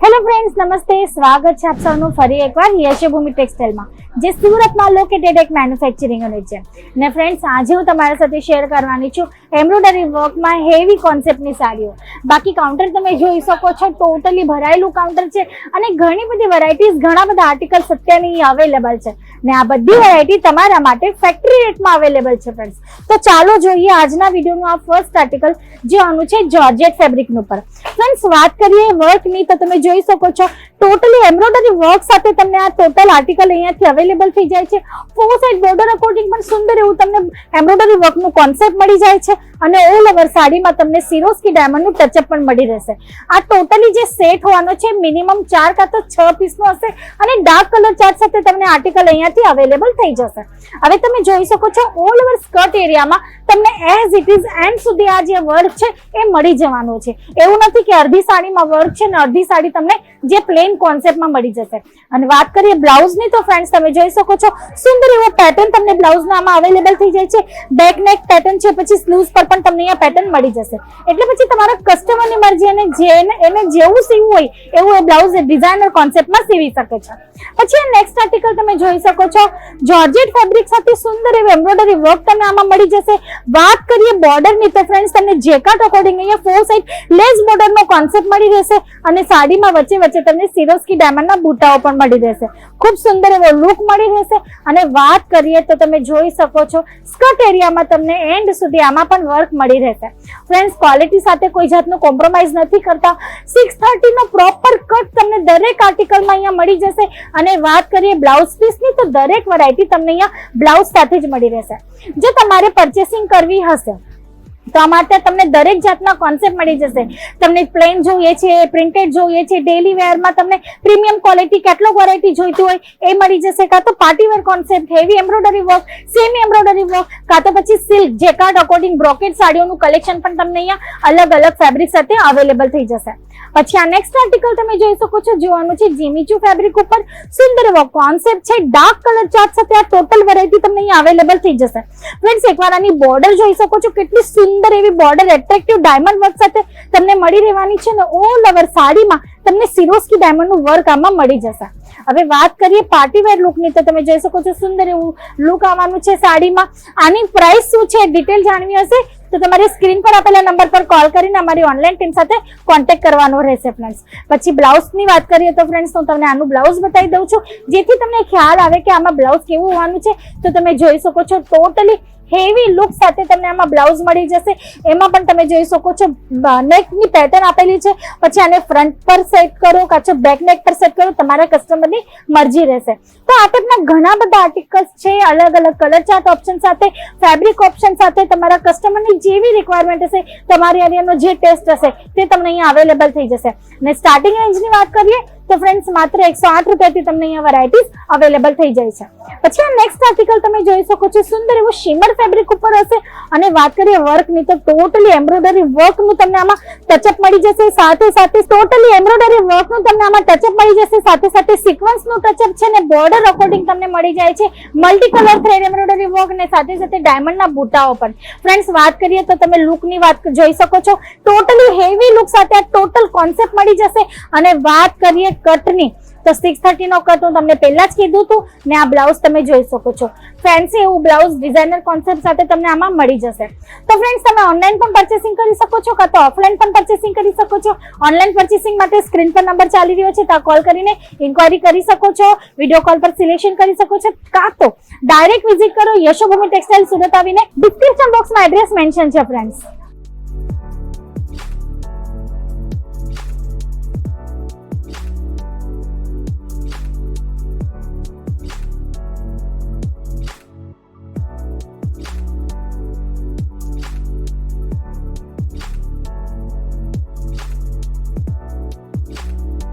Hello friends નમસ્તે સ્વાગત છે આપ સૌનું ફરી એકવાર યશભૂમિ ટેક્સટાઇલમાં જે સુરતમાં લોકેટેડ એક મેન્યુફેક્ચરિંગ યુનિટ છે ને ફ્રેન્ડ્સ આજે હું તમારા સાથે શેર કરવાની છું એમ્બ્રોઇડરી વર્કમાં હેવી કોન્સેપ્ટની સાડીઓ બાકી કાઉન્ટર તમે જોઈ શકો છો ટોટલી ભરાયેલું કાઉન્ટર છે અને ઘણી બધી વેરાયટીઝ ઘણા બધા આર્ટિકલ્સ અત્યારની અવેલેબલ છે ને આ બધી વેરાયટી તમારા માટે ફેક્ટરી રેટમાં અવેલેબલ છે ફ્રેન્ડ્સ તો ચાલો જોઈએ આજના વિડીયોનું આ ફર્સ્ટ આર્ટિકલ જે આનું છે જોર્જેટ ફેબ્રિકનું પર। ફ્રેન્ડ્સ વાત કરીએ વર્કની તો તમે જોઈ શકો છો. ટોટલી એમ્બ્રોઇડરી વર્ક સાથે તમને આ ટોટલ આર્ટિકલ અહીંયાથી અવેલેબલ થઈ જાય છે. ફોર સાઇડ બોર્ડર અકોર્ડિંગ પણ સુંદર એવું તમને એમ્બ્રોઇડરી વર્કનું કોન્સેપ્ટ મળી જાય છે અને ઓલ ઓવર સાડીમાં તમને સિરોસ્કી ડાયમંડનું ટચઅપ પણ મળી રહેશે. આ ટોટલી જે સેટ હોવાનો છે મિનિમમ ચાર કાં તો છ પીસનો હશે અને ડાર્ક કલર ચાર્ટ સાથે તમને આર્ટિકલ અહીંયાથી અવેલેબલ થઈ જશે. હવે તમે જોઈ શકો છો ઓલ ઓવર સ્કર્ટ એરિયામાં તમને એઝ ઇટ ઇઝ એન્ડ સુધી આ જે વર્ક છે, એ મળી જવાનું છે. એવું નથી કે અડધી સાડીમાં વર્ક છે ને અડધી સાડી તમને જે પ્લેન કોન્સેપ્ટમાં મળી જશે. અને વાત કરીએ બ્લાઉઝની તો ફ્રેન્ડ્સ તમે જોઈ શકો છો, સુંદર એવો પેટર્ન તમને બ્લાઉઝના આમાં અવેલેબલ થઈ જાય છે. બેક નેક પેટર્ન છે, પછી સ્લીવ્સ પર પણ તમને અહીંયા પેટર્ન મળી જશે. એટલે પછી તમારા કસ્ટમરની મરજી અને જેને, એને જેવું સીવું હોય, એવું એ બ્લાઉઝ ડિઝાઇનર કોન્સેપ્ટમાં સીવી શકે છે. પછી નેક્સ્ટ આર્ટિકલ તમે જોઈ શકો છો. જોર્જેટ ફેબ્રિક સાથે સુંદર એવું એમ્બ્રોઇડરી વર્ક તમને આમાં મળી જશે. વાત કરીએ બોર્ડરની તો ફ્રેન્ડ્સ તમને જેકાટ અકોર્ડિંગ અહીંયા ફોર સાઇડ લેસ બોર્ડરનો કોન્સેપ્ટ મળી રહેશે. અને સાડીમાં વચ્ચે વચ્ચે તમને સિરોસ્કી ડાયમંડના બુટાઓ પણ મળી રહેશે. ખૂબ સુંદર એવો લુક મળી રહેશે અને વાત કરીએ તો તમે જોઈ શકો છો સ્કર્ટ એરિયામાં તમને એન્ડ સુધી આમાં પણ વર્ક મળી રહેશે. ફ્રેન્ડ્સ ક્વોલિટી સાથે કોઈ જાતનું કોમ્પ્રોમાઇઝ નથી કરતા. સિક્સ થર્ટીનો પ્રોપર કટ તમને દરેક આર્ટિકલમાં અહીંયા મળી જશે. અને વાત કરીએ બ્લાઉઝ પીસની તો દરેક વેરાયટી તમને અહીંયા બ્લાઉઝ સાથે જ મળી રહેશે. જો તમારે પરચેસિંગ કરવી હશે તો આ માટે તમને દરેક જાતના કોન્સેપ્ટ મળી જશે. તમને પ્લેન જોઈએ છે પ્રિન્ટેડ જોઈએ છે ડેલી વેરમાં તમને પ્રીમિયમ ક્વોલિટી કેટલોગ વેરાયટી જોઈતી હોય એ મળી જશે. કાં તો party wear concept heavy embroidery work semi embroidery work કાં તો પછી સિલ્ક જેકાર્ડ અકોર્ડિંગ બ્રોકેટ સાડીઓનું કલેક્શન પણ તમને અહીંયા અલગ અલગ ફેબ્રિક સાથે અવેલેબલ થઈ જશે. પછી આ નેક્સ્ટ આર્ટિકલ તમે જોઈ શકો છો. જોવાનું છે જીમીચુ ફેબ્રિક ઉપર. સુંદર એવો કોન્સેપ્ટ છે. ડાર્ક કલર ચાર્ટ સાથે આ ટોટલ વેરાયટી તમને અહીંયા અવેલેબલ થઈ જશે. ફ્રેન્ડ્સ એકવાર આની બોર્ડર જોઈ શકો છો. કેટલી સુંદર એવી બોર્ડર એટ્રેક્ટિવ ડાયમંડ વર્ક સાથે તમને મળી રહેવાની છે ને ઓલ ઓવર સાડીમાં તમને સિરોસ્કી ડાયમંડનું વર્ક આમાં મળી જશે. હવે વાત કરીએ પાર્ટી વેર લુકની તો તમે જોઈ શકો છો સુંદર એવું લુક આવવાનું છે સાડીમાં. આની પ્રાઇસ શું છે ડિટેલ જાણવી હશે? તો તમારે સ્ક્રીન પર આપેલા નંબર પર કોલ કરીને અમારી ઓનલાઈન ટીમ સાથે કોન્ટેક્ટ કરવાનો રહેશે ફ્રેન્ડ્સ પછી બ્લાઉઝની વાત કરીએ તો ફ્રેન્ડ્સ હું તમને આનું બ્લાઉઝ બતાવી દઉં છું. જેથી તમને ખ્યાલ આવે કે આમાં બ્લાઉઝ કેવું હોવાનું છે. તો તમે જોઈ શકો છો ટોટલી હેવી લુક સાથે તમને આમાં બ્લાઉઝ મળી જશે. એમાં પણ તમે જોઈ શકો છો નેકની પેટર્ન આપેલી છે. પછી આને ફ્રન્ટ પર સેટ કરો કાચો બેક નેક પર સેટ કરો, તમારા કસ્ટમરની મરજી રહેશે. તો આ ટાઈપના ઘણા બધા આર્ટિકલ્સ છે, અલગ અલગ કલર ચાર્ટ ઓપ્શન સાથે ફેબ્રિક ઓપ્શન સાથે તમારા કસ્ટમરની જેવી રિક્વાયરમેન્ટ હશે, તમારી એરિયાનો જે ટેસ્ટ હશે, તે તમને અહીંયા અવેલેબલ થઈ જશે. અને સ્ટાર્ટિંગ રેન્જની વાત કરીએ તો ફ્રેન્ડ્સ માત્ર એકસો આઠ રૂપિયાથી તમને અહીંયા વેરાયટીઝ અવેલેબલ થઈ જાય છે. પછી આ નેક્સ્ટ આર્ટિકલ તમે જોઈ શકો છો, સુંદર એવું શિમર ફેબ્રિક ઉપર હશે. અને વાત કરીએ વર્કની તો ટોટલી એમ્બ્રોઇડરી વર્કનું તમને આમાં ટચઅપ મળી જશે. સાથે સાથે ટોટલી એમ્બ્રોઇડરી વર્કનું તમને આમાં ટચઅપ મળી જશે. સાથે સાથે સિક્વન્સનું ટચઅપ છે ને બોર્ડર અકોર્ડિંગ તમને મળી જાય છે. Multi colour thread embroidery work ને સાથે સાથે ડાયમંડના બુટાઓ પણ. ફ્રેન્ડ્સ વાત કરીએ તો તમે લુકની વાત જોઈ શકો છો. ટોટલી હેવી લુક સાથે આ ટોટલ કોન્સેપ્ટ મળી જશે. અને વાત કરીએ કટની. તો સિક્સ થર્ટી નો કટ હું તમને પહેલા જ કીધું હતું. ને આ બ્લાઉઝ તમે જોઈ શકો છો. ફેન્સી એવું બ્લાઉઝ ડિઝાઇનર કોન્સેપ્ટ સાથે તમને આમાં મળી જશે. તો ફ્રેન્ડ્સ તમે ઓનલાઈન પણ પરચેસિંગ કરી શકો છો કાં તો ઓફલાઈન પણ પરચેસિંગ કરી શકો છો? ઓનલાઈન પરચેસિંગ માટે સ્ક્રીન પર નંબર ચાલી રહ્યો છે, તો કોલ કરીને ઇન્ક્વાયરી કરી શકો છો. વીડિયો કોલ પર સિલેક્શન કરી શકો છો. કાં તો ડાયરેક્ટ વિઝિટ કરો યશોભૂમિ ટેક્સટાઇલ સુરત આવીને ડિસ્ક્રિપ્શન બોક્સમાં એડ્રેસ મેન્શન છે ફ્રેન્ડ્સ